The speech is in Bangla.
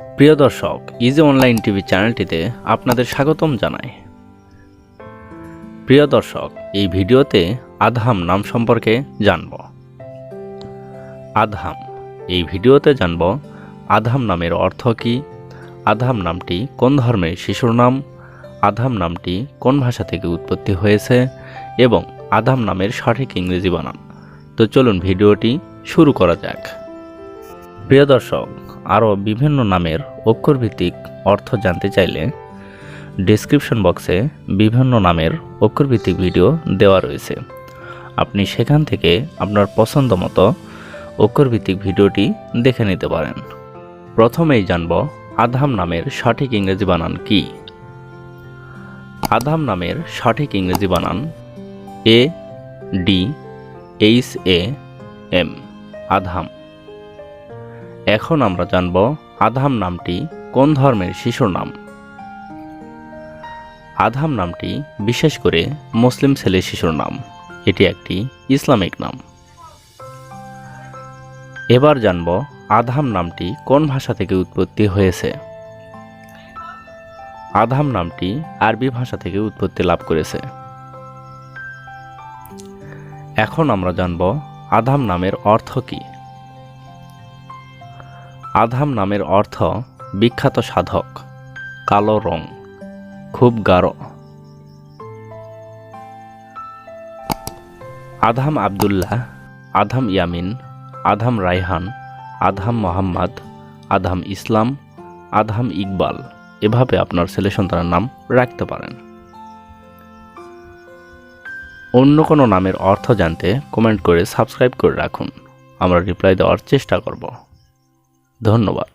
প্রিয় দর্শক ইজি অনলাইন টিভি চ্যানেলটিতে আপনাদের স্বাগতম জানাই। প্রিয় দর্শক, এই ভিডিওতে আধাম নাম সম্পর্কে জানব। আধাম এই ভিডিওতে জানব আধাম নামের অর্থ কী আধাম নামটি কোন ধর্মের শিশুর নাম আধাম নামটি কোন ভাষা থেকে উৎপত্তি হয়েছে, এবং আধাম নামের সঠিক ইংরেজি বানান। তো চলুন ভিডিওটি শুরু করা যাক। প্রিয় দর্শক আরও বিভিন্ন নামের অক্ষরভিত্তিক অর্থ জানতে চাইলে ডেসক্রিপশন বক্সে বিভিন্ন নামের অক্ষরভিত্তিক ভিডিও দেওয়া রয়েছে। আপনি সেখান থেকে আপনার পছন্দ মতো অক্ষরভিত্তিক ভিডিওটি দেখে নিতে পারেন। প্রথমেই জানব আধাম নামের সঠিক ইংরেজি বানান কি? আধাম নামের সঠিক ইংরেজি বানান A D H A M Adham এখন আমরা জানব আধাম নামটি কোন ধর্মের শিশুর নাম। আধাম নামটি বিশেষ করে মুসলিম ছেলে শিশুর নাম। এটি একটি ইসলামিক নাম। এবার জানব আধাম নামটি কোন ভাষা থেকে উৎপত্তি হয়েছে। আধাম নামটি আরবি ভাষা থেকে উৎপত্তি লাভ করেছে। এখন আমরা জানব আধাম নামের অর্থ কী। আধাম নামের অর্থ বিখ্যাত সাধক, কালো রং, খুব গাঢ়। Adham Abdullah, Adham Yamin, Adham Raihan, Adham Mohammad, Adham ইসলাম, আধাম ইকবাল এভাবে আপনার ছেলে সন্তানের নাম রাখতে পারেন। অন্য কোনো নামের অর্থ জানতে কমেন্ট করে সাবস্ক্রাইব করে রাখুন। আমরা রিপ্লাই দেওয়ার চেষ্টা করব। ধন্যবাদ।